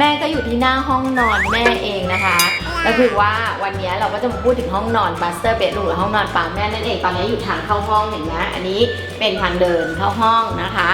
แม่ก็อยู่ที่หน้าห้องนอนแม่เองนะคะก็คือว่าวันนี้เราก็จะมาพูดถึงห้องนอน master bedroom หรือห้องนอนปาแม่นั่นเองตอนนี้อยู่ทางเข้าห้องเห็นไหมอันนี้เป็นทางเดินเข้าห้องนะคะ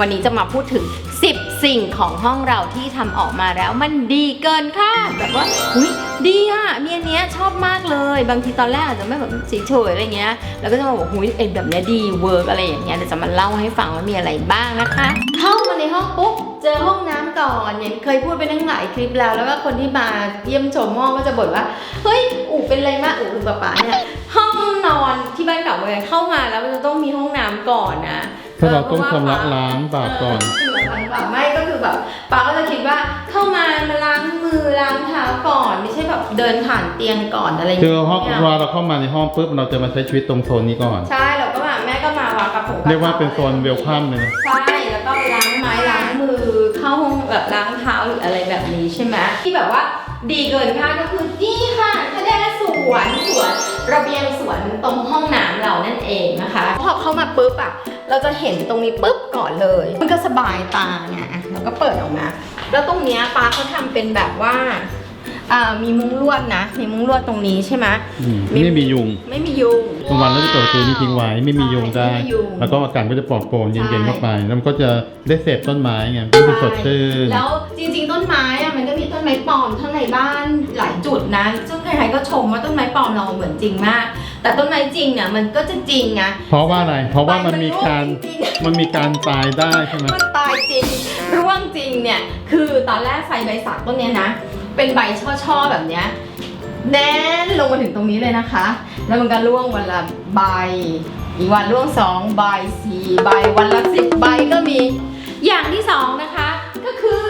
วันนี้จะมาพูดถึง 10 สิ่งของห้องเราที่ทำออกมาแล้วมันดีเกินคาดแบบว่าหุยดีอะมีอันเนี้ยชอบมากเลย บางทีตอนแรกอาจจะไม่แบบเฉยๆอะไรเงี้ย แล้วก็จะมาบอกหุยเอ็แบบเนี้ยดีเวิร์กอะไรอย่างเงี้ยเดี๋ยวจะมาเล่าให้ฟังว่ามีอะไรบ้างนะคะ เข้ามาในห้องปุ๊บเจอห้องน้ำก่อนอย่างเคยพูดไปตั้งหลายคลิปแล้ว แล้วก็คนที่มาเยี่ยมชมห้องก็จะบ่นว่าเฮ้ยอู๋เป็นไรมากอู๋คือป๊าป๊าเนี่ยห้องนอนที่บ้านเก่าเลยเข้ามาแล้วมันจะต้องมีห้องน้ำก่อนนะ ถ้าเราต้องชำระล้างบาปก่อนเชำระล้างบาปไม่ก็คือแบบป้าก็จะคิดว่าเข้ามามาล้างมือล้างเท้าก่อนไม่ใช่แบบเดินผ่านเตียงก่อนอะไรอย่างคืเงี้อยห้องเวลาเราเข้ามาในห้องปุ๊บเราจะมาใช้ชีวิตตรงโซนนี้ก่อน ใช่เราก็มาแม่ก็มาวางกระปุกเรียกว่าเป็นโซนเวลคัมเลยนะใช่แล้วก็ไปล้างไม้ล้างมือเข้าห้องแบบล้างเท้าหรืออะไรแบบนี้ใช่ไหมที่แบบว่าดีเกินคาดก็คือนี่ค่ะแสดงสวนสวนระเบียงสวนตรงห้องน้ำเรานั่นเองนะคะ พอเข้ามาปุ๊บอะ เราจะเห็นตรงนี้ปุ๊บก่อนเลย มันก็สบายตาไงแล้วก็เปิดออกมา แล้วตรงเนี้ยป้าเขาทำเป็นแบบว่า อ่ามีมุ้งลวดนะ มีมุ้งลวดตรงนี้ใช่ไหมอืมไม่มียุงไม่มียุงบางวันเราจะเปิดประตูนี้ทิ้งไว้ไม่มียุงได้ ไม่มียุงแล้วก็อากาศก็จะปลอดโปร่งใช่เย็นๆเข้าไป แล้วมันก็จะได้เสพต้นไม้ไงก็จะสดชื่น แล้วจริงๆต้นไม้อะมันก็มีต้นไม้ปลอมข้างในบ้านหลายจุดนะ ซึ่งใครๆก็ชมว่าต้นไม้ปลอมเราเหมือนจริงมาก แต่ต้นไม้จริงเนี่ยมันก็จะจริงไงเพราะว่าอะไร เพราะว่ามันมีการใบนร่วงจริงๆมันมีการตายได้ใช่ไหมมันตายจริง ร่วงจริงเนี่ย คือตอนแรกไฟใบสักต้นเนี้ยนะ เป็นใบช่อๆแบบเนี้ยแน่นลงมาถึงตรงนี้เลยนะคะ แล้วมันก็ร่วงวันละใบ อีกวันร่วงสองใบสี่ใบวันละสิบใบก็มี อย่างที่สองนะคะ ก็คือ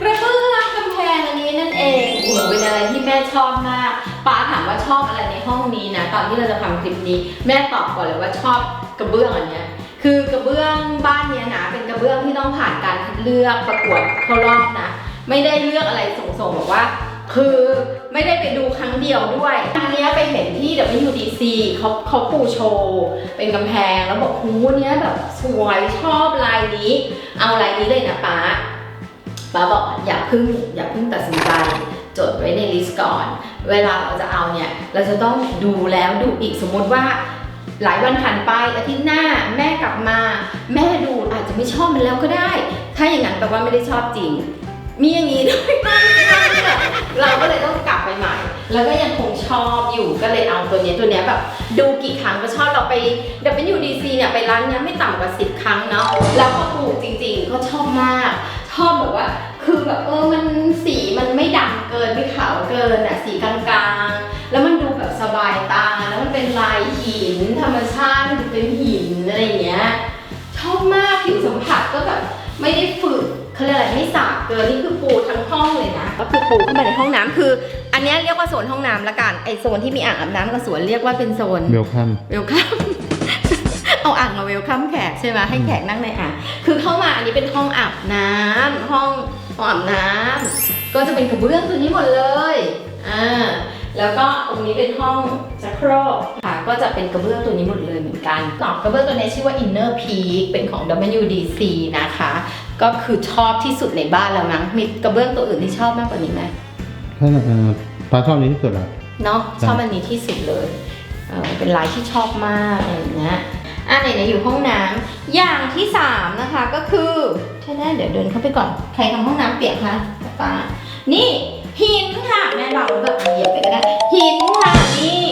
กระเบื้องกำแพงอันนี้นั่นเองโอ้โหเป็นอะไรที่แม่ชอบมากป้าถามว่าชอบอะไรในห้องนี้นะตอนที่เราจะทำคลิปนี้ แม่ตอบก่อนเลยว่าชอบกระเบื้องอันเนี้ยคือกระเบื้องบ้านเนี้ยนะเป็นกระเบื้องที่ต้องผ่านการคัดเลือกประกวดเข้ารอบนะ ไม่ได้เลือกอะไรส่งๆแบบว่า คือไม่ได้ไปดูครั้งเดียวด้วยอันเนี้ไปเห็นที่ WDC เขาเขาปูโชว์เป็นกำแพงแล้วบอกหูเนี้ยแบบสวยชอบลายนี้ เอาลายนี้เลยนะป๊าป๊าบอกอย่าเพึ่งอย่าเพึ่งตัดสินใจจดไว้ในลิสต์ก่อน เวลาเราจะเอาเนี่ย เราจะต้องดูแล้วดูอีกสมมติว่า หลายวันผ่านไปอาทิตย์หน้าแม่กลับมา แม่ดูอาจจะไม่ชอบมันแล้วก็ได้ ถ้าอย่างนั้นแปลว่าไม่ได้ชอบจริง มีอย่างนี้ด้วยเราก็เลยต้องกลับไปใหม่ แล้วก็ยังคงชอบอยู่ก็เลยเอาตัวเนี้ยตัวเนี้ยแบบดูกี่ครั้งก็ชอบเราไป WDC เนี่ยไปร้านเนี้ยไม่ต่ำกว่า 10 ครั้งเนาะแล้วก็ถูกจริงๆก็ชอบมาก ชอบแบบว่า คือแบบเออมันสีมันไม่ดำเกินไม่ขาวเกินอะสีกลางๆ แล้วมันดูแบบสบายตาแล้วมันเป็นลายหิน ธรรมชาติมันเป็นหินอะไรเงี้ยชอบมากผิวสัมผัสก็แบบไม่ได้ฝึก เขาเรียกอะไรไม่สาบเกินนี่คือปูทั้งห้องเลยนะก็คือปูเข้ามาในห้องน้ำคือ อันเนี้ยเรียกว่าโซนห้องน้ำละกันไอโซนที่มีอ่างอาบน้ำกับสวนเรียกว่าเป็นโซน เวลคัม เวลคัม เอาอ่างมาเวลคัมแขกใช่ไหมให้แขกนั่งในอ่าง คือเข้ามาอันนี้เป็นห้องอาบน้ำห้องห้องอาบน้ำก็จะเป็นกระเบื้องตัวนี้หมดเลย อ่า แล้วก็ตรงนี้เป็นห้องชักโครกค่ะ ก็จะเป็นกระเบื้องตัวนี้หมดเลยเหมือนกันต่อกระเบื้องตัวนี้ชื่อว่า Inner Peak เป็นของ WDC นะคะ ก็คือชอบที่สุดในบ้านแล้วมั้งมีกระเบื้องตัวอื่นที่ชอบมากกว่านี้ไหมถ้าเอ่อปลาชอบนี้ที่สุดอะ เนาะใช่ชอบอันนี้ที่สุดเลยเออเป็นลายที่ชอบมากอะไรอย่างเงี้ยอะไหนๆอยู่ห้องน้ำอย่างที่สามนะคะก็คือใช่แน่เดี๋ยวเดินเข้าไปก่อน ใครทำห้องน้ำเปียกคะป้านี่หินค่ะแม่เราแบบเหยียบไปก็ได้หินค่ะนี่อั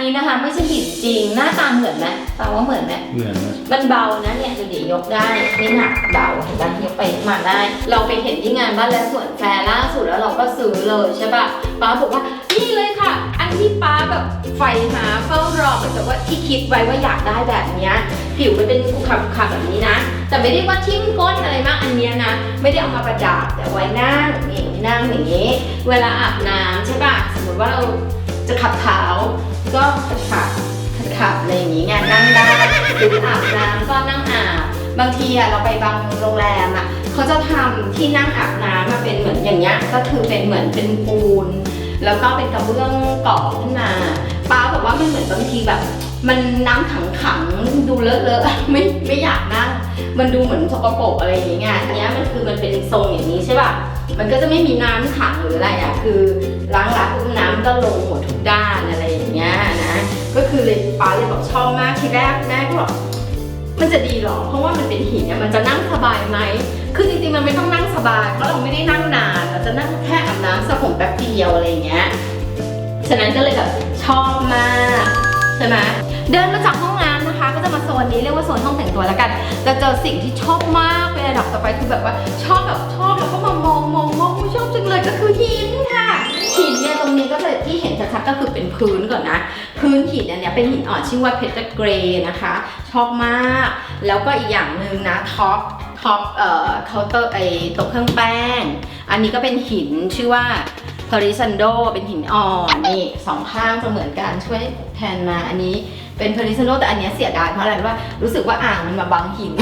นนี้นะคะ ไม่ใช่หินจริง หน้าตาเหมือนไหมป้าว่าเหมือนไหมเหมือนนะมันเบานะเนี่ยดูดิยกได้ไม่หนักเบาเห็นปะยกไปมาได้ เราไปเห็นที่งานบ้านและสวนแฟร์ล่าสุดแล้วเราก็ซื้อเลยใช่ปะป้าบอกว่านี่เลยค่ะ อันที่ป้าแบบใฝ่หาเฝ้ารอเหมือนกับว่าที่คิดไว้ว่าอยากได้แบบเนี้ยผิวมันเป็นขรุขระขรุขระแบบนี้นะ แต่ไม่ได้ว่าทิ่มก้นอะไรมากอันเนี้ยนะ ไม่ได้เอามาประดับแต่ไว้นั่งนี่นั่งอย่างนี้ เวลาอาบน้ำใช่ปะสมมติว่าเรา จะขับเท้า ก็ขับขับขับอะไรอย่างนี้ไงนั่งได้หรืออาบน้ำก็นั่งอาบบางทีอะเราไปบางโรงแรมอะเขาจะทำที่นั่งอาบน้ำมาเป็นเหมือนอย่างเงี้ยก็คือเป็นเหมือนเป็นปูน แล้วก็เป็นกระเบื้องก่อขึ้นมาป้าบอกว่ามันเหมือนบางทีแบบ มันน้ำขังขังดูเลอะเลอะไม่ไม่อยากนั่งมันดูเหมือนสกปรกอะไรอย่างเงี้ยอันเนี้ยมันคือมันเป็นทรงอย่างนี้ใช่ป่ะ มันก็จะไม่มีน้ำขังหรืออะไรอะคือล้างล้างน้ำก็ลงหมดทุกด้านอะไรอย่างเงี้ยนะก็คือเลยป้าเลยบอกชอบมากทีแรกแม่ก็บอกมันจะดีหรอ เพราะว่ามันเป็นหินเนี่ยมันจะนั่งสบายไหม คือจริงๆ มันไม่ต้องนั่งสบาย เพราะเราไม่ได้นั่งนาน เราจะนั่งแค่อาบน้ำสระผมแป๊บเดียวอะไรเงี้ย ฉะนั้นก็เลยแบบชอบมากใช่ไหมเดินมาจากห้องน้ำนะคะ ก็จะมาโซนนี้เรียกว่าโซนห้องแต่งตัวแล้วกัน จะเจอสิ่งที่ชอบมากเป็นระดับต่อไปคือแบบว่าชอบแบบชอบแล้วก็มา มองมองมองชอบจังเลยก็คือหินค่ะหินเนี่ยตรงนี้ก็จะที่เห็นชัดๆก็คือเป็นพื้นก่อนนะ พื้นหินอันเนี้ยเป็นหินอ่อนชื่อว่าเพชรเกรย์นะคะ ชอบมาก แล้วก็อีกอย่างหนึ่งนะท็อปท็อปเอ่อเคาน์เตอร์ไอโต๊ะเครื่องแป้ง อันนี้ก็เป็นหินชื่อว่าพาริซันโดเป็นหินอ่อนนี่สองข้างจะเหมือนกันช่วยแทนมาอันนี้เป็นพาริซันโดแต่อันนี้เสียดายเพราะอะไรว่ารู้สึกว่าอ่างมันมาบังหิน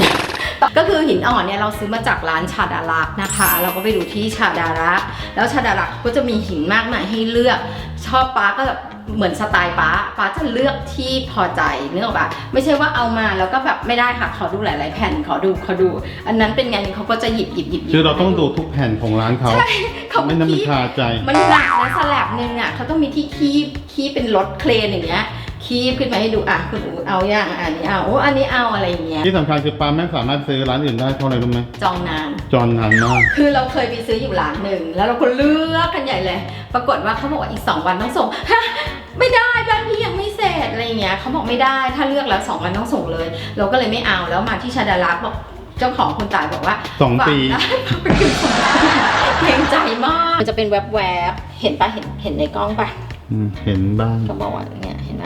ก็คือหินอ่อนเนี่ยเราซื้อมาจากร้านชาดารักนะคะ เราก็ไปดูที่ชาดารักแล้วชาดารักก็จะมีหินมากมายให้เลือก ชอบป้าก็แบบเหมือนสไตล์ป้าป้าจะเลือกที่พอใจเนื้อออกปะไม่ใช่ว่าเอามาแล้วก็แบบไม่ได้ค่ะขอดูหลาย ๆ แผ่นขอดูขอดู อันนั้นเป็นไงเขาก็จะหยิบหยิบหยิบหยิบคือเราต้องดูทุกแผ่นของร้านเขาเขาไม่นั้นมันคีบคาใจ มันหนักนะสลับหนึ่งอะเขาต้องมีที่คีบคีบเป็นรถเครนอย่างเงี้ย คีบขึ้นมาให้ดูอะคุณอู๋เอาอย่างอะอันนี้เอาโอ้อันนี้เอาอะไรอย่างเงี้ยที่สำคัญคือปาไม่สามารถซื้อร้านอื่นได้เพราะอะไรรู้ไหมจองนาน จอนนานมาก คือเราเคยไปซื้ออยู่ร้านหนึ่ง แล้วเราก็เลือกกันใหญ่เลย ปรากฏว่าเขาบอกว่าอีก 2 วันต้องส่ง ฮะ ไม่ได้บ้านพี่ยังไม่เสร็จอะไรอย่างเงี้ยเขาบอกไม่ได้ถ้าเลือกแล้ว 2 วันต้องส่งเลย เราก็เลยไม่เอาแล้วมาที่ชาดารักบอกเจ้าของคุณตายบอกว่าสองปี ฝากได้ไปถึงสองปีเกรงใจมาก มันจะเป็นแวบๆเห็นปะเห็นเห็นในกล้องปะ อืมเห็นบ้างเขาบอกว่าเนี่ยเห็นไหม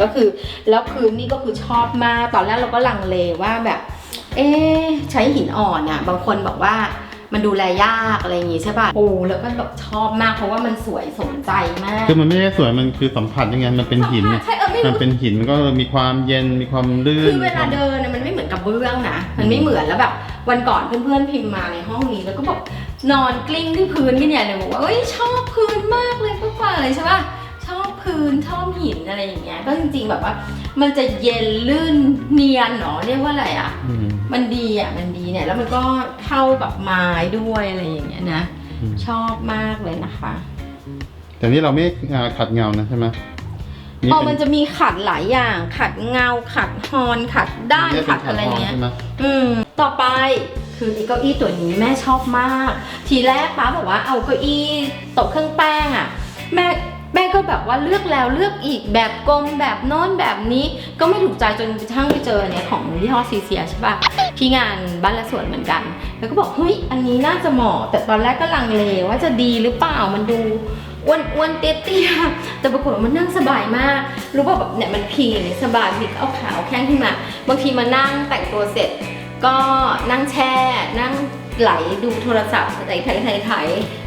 ก็คือแล้วพื้นนี่ก็คือชอบมาก ตอนแรกเราก็ลังเลว่าแบบ เอ๊ะใช้หินอ่อนอะบางคนบอกว่ามันดูแลยากอะไรอย่างงี้ใช่ป่ะโอ้แล้วก็แบบชอบมากเพราะว่ามันสวยสมใจมาก คือมันไม่ได้สวยมันคือสัมผัสยังไงมันเป็นหิน ใช่เออไม่มันรู้เป็นหินมันก็มีความเย็นมีความลื่นคือเวลาเดินน่ะมันไม่เหมือนกับเบื้องนะ มันไม่เหมือนแล้วแบบ วันก่อนเพื่อนๆพิมพ์มาในห้องนี้แล้วก็บอกนอนกลิ้งที่พื้นกันเนี่ยเลยบอกว่าเอ้ยชอบพื้นมากเลยพวกว่าเลยใช่ป่ะชอบ พื้นชอบหินอะไรอย่างเงี้ย ก็จริงๆแบบว่า มันจะเย็นลื่นเนียนเนาะเรียกว่าอะไรอะ อืม มันดีอะมันดีเนี่ย แล้วมันก็เข้ากับไม้ด้วยอะไรอย่างเงี้ยนะ อืม ชอบมากเลยนะคะ แต่นี่เราไม่อ่าขัดเงานะใช่ไหมนี่อ๋อ เป็มันจะมีขัดหลายอย่าง ขัดเงา ขัดฮอน ขัดด้านนี่เป็ขัดอะไรเงี้ย ใช่ไหมอืม ต่อไปคือไอ้เก้าอี้ตัวนี้แม่ชอบมาก ทีแรกป้าบอกว่าเอาเก้าอี้โต๊ะเครื่องแป้งอะแม่ แม่ก็แบบว่าเลือกแล้วเลือกอีกแบบกลมแบบโน้นแบบนี้ก็ไม่ถูกใจจนกระทั่งไปเจอเนี่ยของยี่ห้อซีเซียใช่ปะที่งานบ้านและสวนเหมือนกัน แล้วก็บอกเฮ้ยอันนี้น่าจะเหมาะแต่ตอนแรกก็ลังเลว่าจะดีหรือเปล่ามันดูอ้วนอ้วนๆเตี้ยๆแต่ปรากฏว่ามันนั่งสบายมาก รู้ป่ะแบบเนี่ยมันพิงสบายบิดเอาขาเอาแข้งขึ้นมา บางทีมานั่งแต่งตัวเสร็จ ก็นั่งแช่นั่งไหลดูโทรศัพท์ไถไถไถไถ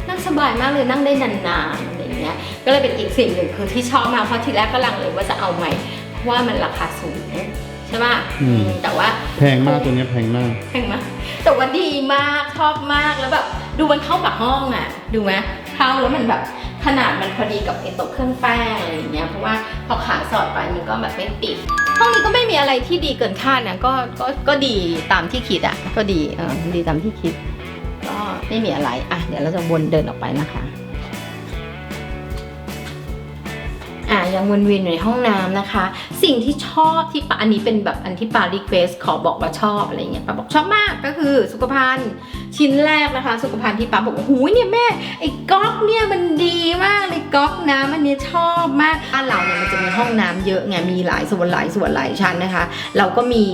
นั่งสบายมากเลยนั่งได้นานๆ งเงี้ยก็เลยเป็นอีกสิ่งหนึ่งคือที่ชอบมากเพราะทีแรกก็ลังเลยว่าจะเอาใหม่เพราะว่ามันราคาสูงใช่ป่ะอืมแต่ว่าแพงมากตัวเนี้ยแพงมากแพงมากแต่ว่าดีมากชอบมากแล้วแบบดูมันเข้ากับห้องอะ ดูไหมเข้าแล้วมันแบบขนาดมันพอดีกับไอ้โต๊ะเครื่องแป้งอะไรอย่างเงี้ยเพราะว่าพอขาสอดไปมันก็แบบไม่ติดห้องนี้ก็ไม่มีอะไรที่ดีเกินคาดนะก็ก็ก็ดีตามที่คิดอะ ก็ดีเออดีตามที่คิด ก็ไม่มีอะไรอะเดี๋ยวเราจะวนเดินออกไปนะคะ ยังวนเวียนอยู่ในห้องน้ำนะคะ สิ่งที่ชอบที่ปาอันนี้เป็นแบบอันที่ปารีเควสขอบอกว่าชอบอะไรเงี้ยปาบอกชอบมากก็คือสุขภัณฑ์ชิ้นแรกนะคะ สุขภัณฑ์ที่ปาบอกว่าหูยเนี่ยแม่ไอ้ก๊อกเนี่ยมันดีมากเลยก๊อกน้ำอันนี้ชอบมากบ้านเราเนี่ยมันจะมีห้องน้ำเยอะไงมีหลายส่วนหลายส่วนหลายชั้นนะคะ เราก็มี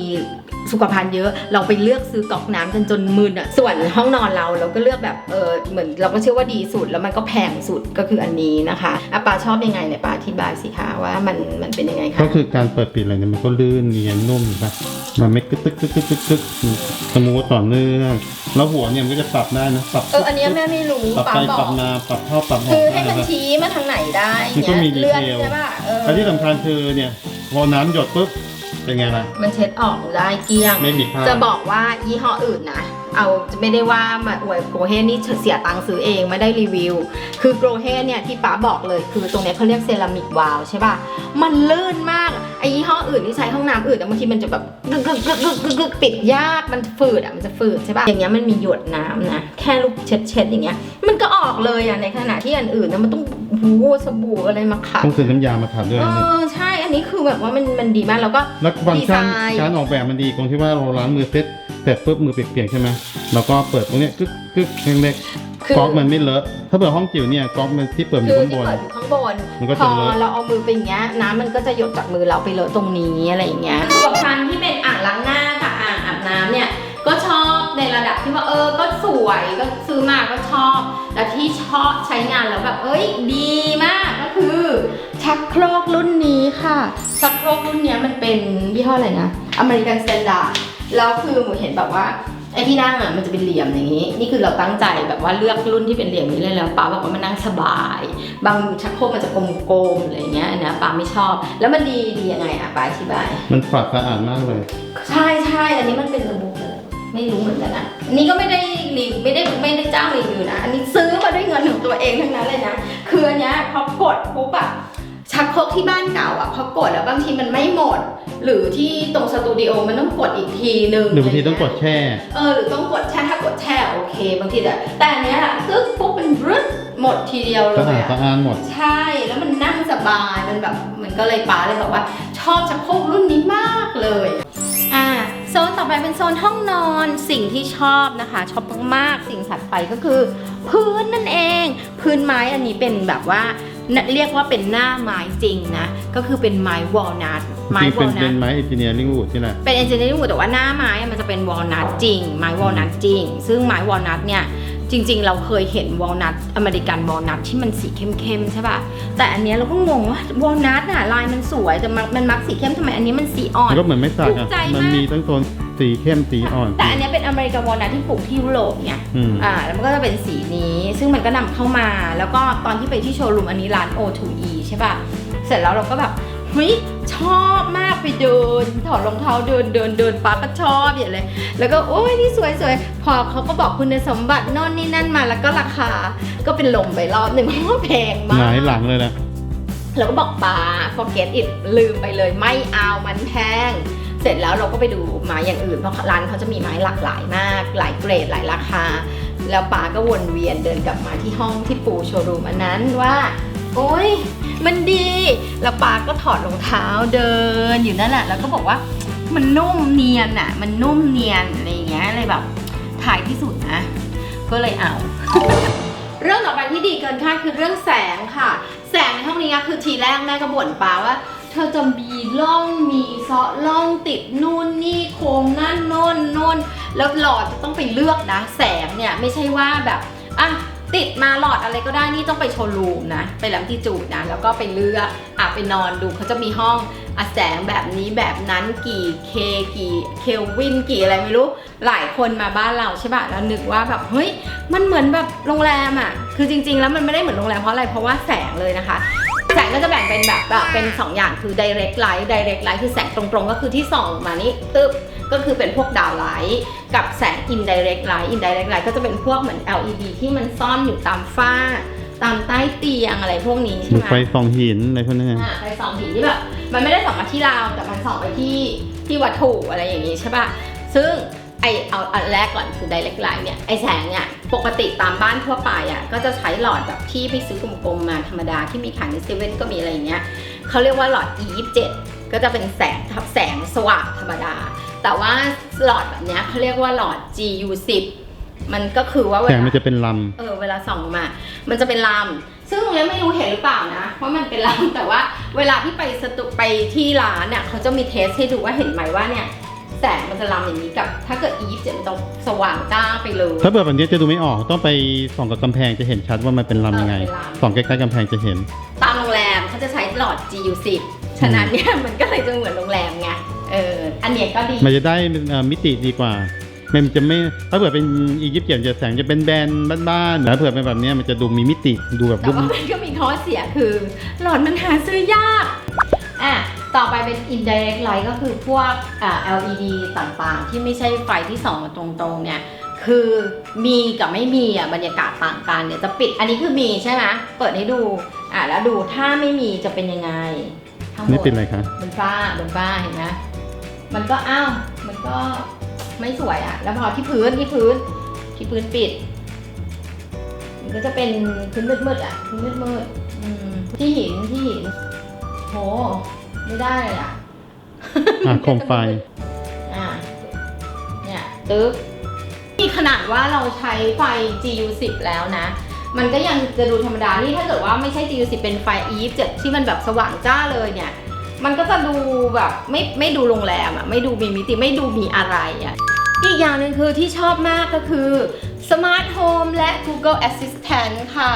สุขภัณฑ์เยอะ เราไปเลือกซื้อก๊อกน้ำกันจนมึนอะ ส่วนห้องนอนเราเราก็เลือกแบบเออเหมือนเราก็เชื่อว่าดีสุดแล้วมันก็แพงสุดก็คืออันนี้นะคะอะปาชอบยังไงเนี่ยปาอธิบายสิคะว่ามันมันเป็นยังไงคะก็คือการเปิดปิดอะไรเนี่ยมันก็ลื่นเนียนนุ่มใช่ปะมันไม่กึกตึกตึกตึกตึกตึกสมูทต่อเนื่องแล้วหัวเนี่ยมันก็จะปรับได้นะปรับเอออันเนี้ยแม่ไม่รู้ปรับปาไปปรับมาปรับเข้าปรับออคือให้มันชี้มาทางไหนได้มันก็มีเลื่อนใช่ป่ะเออและที่สำคัญคือเนี่ยพอน้ำหยดปุ๊บ เป็นไงล่ะ มันเช็ดออกได้เกลี้ยง ไม่มีคราบจะบอกว่ายี่ห้ออื่นนะ เอาไม่ได้ว่ามาอวยโกเฮนี่เสียตังค์ซื้อเองไม่ได้รีวิว คือโกเฮเนี่ยที่ป๊าบอกเลยคือตรงเนี้ยเขาเรียกเซรามิกวาลวใช่ป่ะ มันลื่นมากไอ้ยี่ห้ออื่นที่ใช้ห้องน้ำอื่นแต่บางทีมันจะแบบกึกกึกกึกกึกกึกกึกปิดยากมันฝืดอะมันจะฝืดใช่ป่ะอย่างเงี้ยมันมีหยดน้ำนะแค่ลูกเช็ดเช็ดๆอย่างเงี้ยมันก็ออกเลยอะในขณะที่อันอื่นนะมันต้องหูสบู่อะไรมาขัดต้องซื้อน้ำยามาขัดด้วยเอนะอใช่อันนี้คือแบบว่ามันมันดีมากแล้วก็แล้วฟังก์ชันดีไซน์การออกแบบมันดีตรงที่ว่าเราล้างมือเสร็ จเสร็จปุ๊บมือเปียกๆใช่ไหมแล้วก็เปิดตรงเนี้ยกึกกึกเล็กคือๆก๊อกมันไม่เลอะ ถ้าเปิดห้องจิ๋วเนี่ยก๊อกมันที่เปิดอคืยู่อข้างบที่นเปิดอยู่ข้างบนมันก็พจะอเลอะ เราเอามือไปอย่างเงี้ยน้ำมันก็จะหยดจากมือเราไปเลอะตรงนี้อะไรอย่างเงี้ยส่วนพันที่เป็นอ่างล้างหน้ากับอ่างอาบน้ำเนี่ยก็ชอบในระดับที่ว่าเออ ก็สวยก็ซื้อมาก็ชอบ แต่ที่ชอบใช้งานแล้วแบบเอ้ยดีมากก็คือชักโครกรุ่นนี้ค่ะชักโครกรุ่นเนี้ยมันเป็นยี่ห้ออะไรนะอเมริกันสแตนดาร์ด แล้วคือหมูเห็นแบบว่าไอ้ที่นั่งอะมันจะเป็นเหลี่ยมอย่างนี้ นี่คือเราตั้งใจแบบว่าเลือกรุ่นที่เป็นเหลี่ยมนี้เลยแล้วป้าบอกว่ามันนั่งสบาย บางชักโครกมันจะกลมๆอะไรอย่างเงี้ยอันเนี้ยป้าไม่ชอบ แล้วมันดีดียังไงอะป้าอธิบาย มันฝัดสะอาดมากเลย ใช่ใช่อันนี้มันเป็นระบบเลยไม่รู้เหมือนกันนะอันนี่ก็ไม่ได้รีไม่ได้ไม่ได้จ้างรีวิวนะ อันนี้ซื้อมาด้วยเงินของตัวเองทั้งนั้นเลยนะ คืออันเนี้ยพอกดปุ๊บอะ ชักโครกที่บ้านเก่าอะพอกดแล้วบางทีมันไม่หมด หรือที่ตรงสตูดิโอมันต้องกดอีกทีนึงหรือบางทีต้องกดแช่ เออหรือต้องกดแช่ถ้ากดแช่โอเค บางทีแต่แต่อันเนี้ยตึ๊กปุ๊บมันรึดหมดทีเดียวเลสะอาดยอะสะอาดหมด ใช่แล้วมันนั่งสบายมันแบบมันก็เลยป้าเลยบอกว่า ชอบชักโครกรุ่นนี้มากเลยอ่าโซนต่อไปเป็นโซนห้องนอนสิ่งที่ชอบนะคะ ชอบมากๆสิ่งถัดไปก็คือ พื้นนั่นเอง พื้นไม้อันนี้เป็นแบบว่าน่ะ เรียกว่าเป็นหน้าไม้จริงนะ ก็คือเป็นไม้วอลนัทไม้จริงวเป็อนลนัเป็ทนไม้เอนจิเนียริ่งวูดที่แหละเป็นเอนจิเนียริ่งแต่ว่าหน้าไม้อะมันจะเป็นวอลนัทจริง ไม้วอลนัทจริง ซึ่งไม้วอลนัทเนี่ยจริงๆ เราเคยเห็นวอลนัทอเมริกันวอลนัทที่มันสีเข้มๆใช่ป่ะแต่อันเนี้ยเราก็งงว่าวอลนัทอะลายมันสวยแต่มันมันมักสีเข้มทำไมอันนี้มันสีอ่อนมันก็เหมือนไม่สักถูอะกใจมากมันมีทั้งโซน สีเข้มสีอ่อน แต่อันเนี้ยเป็นอเมริกันวอลนัทที่ปลูกที่ยุโรปไงอืม อ่าแล้วมันก็จะเป็นสีนี้ ซึ่งมันก็นำเข้ามา แล้วก็ตอนที่ไปที่โชว์รูมอันนี้ร้าน O2E ใช่ป่ะ เสร็จแล้วเราก็แบบเฮ้ยชอบมากไปเดินถอดรองเท้าเดินเดินเดินป้าก็ชอบอย่างเลย แล้วก็โอ้ยนี่สวยสวยพอเขาก็บอกคุณสมบัติโน่นนี่นั่นมาแล้วก็ราคาก็เป็นลมไปรอบหนึ่งเพราะว่าแพงหมากงายหลังเลยนะเราก็บอกป้า forget it ลืมไปเลยไม่เอามันแพง เสร็จแล้วเราก็ไปดูไม้อย่างอื่นเพราะร้านเขาจะมีไม้หลากหลายมาก หลายเกรดหลายราคา แล้วป้าก็วนเวียนเดินกลับมาที่ห้องที่ปูโชว์รูมอันนั้นว่า โอ๊ยมันดี แล้วป้าก็ถอดรองเท้าเดินอยู่นั่นแหละแล้วก็บอกว่ามันนุ่มเนียนอะมันนุ่มเนียนอะไรอย่างเงี้ยเลยแบบถ่ายที่สุดนะ ก็เลยเอา เรื่องต่อไปที่ดีเกินคาดคือเรื่องแสงค่ะ แสงในห้องนี้คือทีแรกแม่ก็บ่นป้าว่า เธอจะมีร่องมีเซาะร่องติดนู่นนี่โคมนั่นโน่นโน่นแล้วหลอดจะต้องไปเลือกนะ แสงเนี่ยไม่ใช่ว่าแบบอะติดมาหลอดอะไรก็ได้นี่ต้องไปโชว์รูมนะ ไปแลมที่จูดนะ แล้วก็ไปเลือกอะไปนอนดูเขาจะมีห้องอะแสงแบบนี้แบบนั้นกี่เคกี่เคลวินกี่อะไรไม่รู้ หลายคนมาบ้านเราใช่ป่ะแล้วนึกว่าแบบเฮ้ยมันเหมือนแบบโรงแรมอะคือจริง ๆ แล้วมันไม่ได้เหมือนโรงแรมเพราะอะไรเพราะว่าแสงเลยนะคะ แสงก็จะแบ่งเป็นแบบแบบเป็น 2 อย่างคือ direct light direct light คือแสงตรงๆ ก็คือที่ส่องมานี่ตึ๊บก็คือเป็นพวกดาวไลท์กับแสง indirect light indirect light ก็จะเป็นพวกเหมือน LED ที่มันซ่อนอยู่ตามฝ้า ตามใต้เตียงอะไรพวกนี้ใช่มีไหมไฟส่องหินอะไรพวกนี้นไงอ่าไฟส่องหินที่แบบมันไม่ได้ส่องมาที่เราแต่มันส่องไปที่ที่วัตถุอะไรอย่างนี้ใช่ป่ะซึ่ง ไอเอาอันแรกก่อนคือ direct light เนี่ยไอแสงเนี่ยปกติตามบ้านทั่วไปอะก็จะใช้หลอดแบบที่ไปซื้อกลมๆมาธรรมดาที่มีขายในเซเว่นก็มีอะไรอย่างเงี้ยเขาเรียกว่าหลอด E 27ก็จะเป็นแสงแสงสว่างธรรมดา แต่ว่าหลอดแบบเนี้ยเขาเรียกว่าหลอด GU 10มันก็คือว่าเวแสงลามันจะเป็นลเออเวลาส่องมา มันจะเป็นลำซึ่งตรงเนี้ยไม่รู้เห็นหรือเปล่านะว่ามันเป็นลำแต่ว่าเวลาที่ไปสตุไปที่ร้านเนี่ยเขาจะมีเทสให้ดูว่าเห็นไหมว่าเนี่ย แสงมันจะลำอย่างนี้กับ ถ้าเกิดอีฟเจ็มันจะสว่างจ้าไปเลยำถ้าเปิดแบบนี้จะดูไม่ออกต้องไปส่องกับกำแพงจะเห็นชัดว่ามันเป็นลำยังไงเออเป็นลำส่องใกล้ๆกำแพงจะเห็น ตามโรงแรมเขาจะใช้หลอด GU10 ฉะนั้นเนี่ยมันก็เลยจะเหมือนโรงแรมไงเอออันเนี้ยก็ดีมันจะได้เอ่อมิติดีกว่ามันจะไม่ถ้าเผื่อเป็นอียิปต์เจียนจะแสงจะเป็นแบนบ้านๆแล้วเผื่อเป็นแบบเนี้ยมันจะดูมีมิติดูแบบแต่รุ่มว่ามันก็มีข้อเสียคือ หลอดมันหาซื้อยากอะ ต่อไปเป็น indirect light ก็คือพวกอ่า LED ต่างๆ ที่ไม่ใช่ไฟที่ส่องมาตรงๆเนี่ยคคือมีกับไม่มีอะบรรยากาศต่างกันเนี่ยจะปิดอันนี้คือมีใช่ไหมเปิดให้ดูอะแล้วดูถ้าไม่มีจะเป็นยังไงข้างบนี่เป็นอะไรคะบนฟ้าบนฟ้าเห็นไหมมันก็อ้าวมันก็ไม่สวยอะ แล้วพอที่พื้นที่พื้นที่พื้นปิด มันก็จะเป็นพื้นมืดๆอะพื้นมืดๆอืมที่หินที่หินโห ไม่ได้เลยอะ อะโคมไฟ อะเนี่ยตึ๊บนี่ขนาดว่าเราใช้ไฟ GU10 แล้วนะ มันก็ยังจะดูธรรมดา นี่ถ้าเกิดว่าไม่ใช่ GU10 เป็นไฟ E27 ที่มันแบบสว่างจ้าเลยเนี่ย มันก็จะดูแบบไม่ไม่ดูโรงแรมอะไม่ดูมีมิติ ไม่ดูมีอะไรอะ อีกอย่างหนึ่งคือที่ชอบมากก็คือ Smart Home และ Google Assistant ค่ะ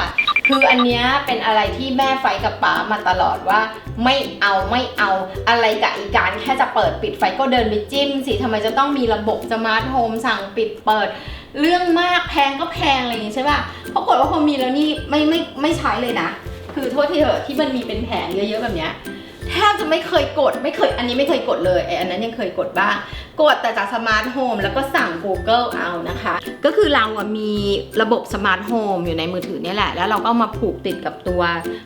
คืออันเนี้ยเป็นอะไรที่แม่ไฟกับป๋ามาตลอดว่า ไม่เอาไม่เอาอะไรกับอีการแค่จะเปิดปิดไฟก็เดินไปจิ้มสิทำไมจะต้องมีระบบสมาร์ทโฮมสั่งปิดเปิด เรื่องมากแพงก็แพงอะไรอย่างงี้ใช่ป่ะปรากฏว่าพอมีแล้วนี่ไม่ไม่ไม่ใช้เลยนะ คือโทษทีเถอะที่มันมีเป็นแผงเยอะๆแบบเนี้ยแทบจะไม่เคยกดไม่เคยอันนี้ไม่เคยกดเลยไออันนั้นยังเคยกดบ้าง กดแต่จากสมาร์ทโฮมแล้วก็สั่ง Google เอานะคะ ก็คือเราอะมีระบบสมาร์ทโฮมอยู่ในมือถือนี่แหละ แล้วเราก็มาผูกติดกับตัว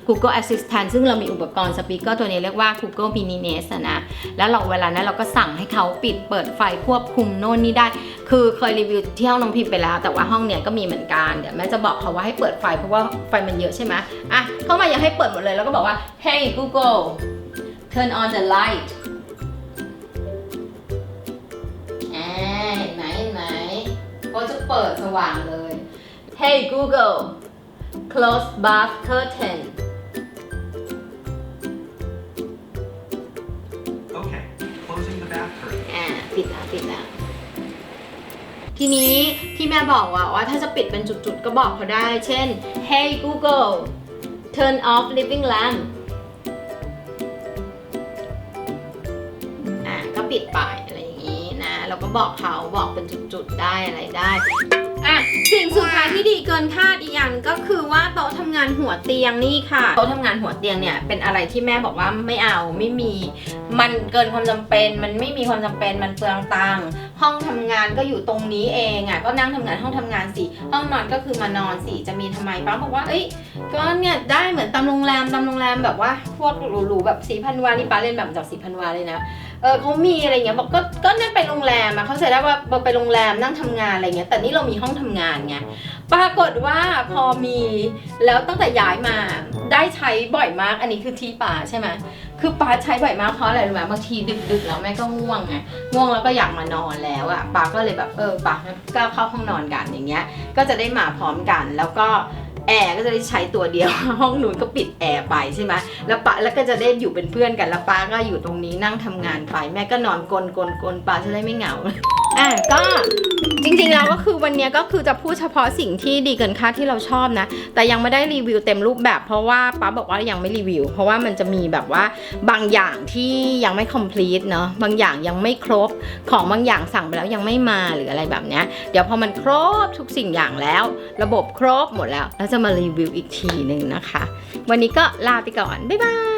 Google Assistant ซึ่งเรามีอุปกรณ์สปีกเกอร์ตัวนี้เรียกว่า Google Mini Nest อะนะแล้วเราเวลานั้นเราก็สั่งให้เขาปิดเปิดไฟควบคุมโน่นนี่ได้ คือเคยรีวิวที่ห้องน้องพิมไปแล้ว แต่ว่าห้องเนี้ยก็มีเหมือนกัน เดี๋ยวแม่จะบอกเขาว่าให้เปิดไฟเพราะว่าไฟมันเยอะใช่ไหมอะเข้ามาอยากให้เปิดหมดเลยแล้วก็บอกว่า Hey Google turn on the light ก็จะเปิดสว่างเลย Hey Google close bath curtain Okay, closing the bath curtain. อ่าปิดแล้วปิดแล้วทีนี้ที่แม่บอกว่าว่าถ้าจะปิดเป็นจุดๆ ก็บอกเขาได้ เช่น Hey Google turn off living lamp อะก็ปิดไป เราก็บอกเขาบอกเป็นจุดๆได้อะไรได้อะสิ่งสุดท้ายที่ดีเกินคาดอีกอย่างหนึ่งก็คือว่าโต๊ะทำงานหัวเตียงนี่ค่ะโต๊ะทำงานหัวเตียงเนี่ยเป็นอะไรที่แม่บอกว่าไม่เอาไม่มี มันเกินความจำเป็น มันไม่มีความจำเป็นมันเปลืองตังค์ ห้องทำงานก็อยู่ตรงนี้เองอะก็นั่งทำงานห้องทำงานสิห้องนอนก็คือมานอนสิจะมีทำไมป้าบอกว่าเอ้ยก็เนี่ยได้เหมือนตามโรงแรมตามโรงแรมแบบว่าพวกหรูๆแบบสีพันวานี่ป้าเล่นแบบจากสีพันวาเลยนะเออเขามีอะไรเงี้ยบอกก็ก็นั่นไปโรงแรมอะเขาใจได้ว่าไปโรงแรมนั่งทำงานอะไรเงี้ยแต่นี่เรามีห้องทำงานไงปรากฏว่าพอมีแล้วตั้งแต่ย้ายมาได้ใช้บ่อยมาก อันนี้คือที่ป่าใช่ไหม คือป้าใช้บ่อยมากเพราะอะไรรู้ไหมบางทีดึกๆแล้วแม่ก็ง่วงไงง่วงแล้วก็อยากมานอนแล้วอะป้าก็เลยแบบเออป้าก็เข้าห้องนอนกันอย่างเงี้ย ก็จะได้มาพร้อมกันแล้วก็ แอร์ก็จะได้ใช้ตัวเดียว ห้องนู้นก็ปิดแอร์ไปใช่ไหมแล้วป้าแล้วก็จะได้อยู่เป็นเพื่อนกันแล้วป้าก็อยู่ตรงนี้นั่งทำงานไป แม่ก็นอนกลนกลกลป้าจะได้ไม่เหงาอะก็จริงๆแล้วก็คือวันนี้ก็คือจะพูดเฉพาะสิ่งที่ดีเกินคาดที่เราชอบนะ แต่ยังไม่ได้รีวิวเต็มรูปแบบ เพราะว่าป้าบอกว่ายังไม่รีวิว เพราะว่ามันจะมีแบบว่าบางอย่างที่ยังไม่ complete เนาะบางอย่างยังไม่ครบของบางอย่างสั่งไปแล้วยังไม่มาหรืออะไรแบบเนี้ยเดี๋ยวพอมันครบทุกสิ่งอย่างแล้ว ระบบครบหมดแล้วแล้วจะมารีวิวอีกทีหนึ่งนะคะ วันนี้ก็ลาไปก่อน บ๊ายบาย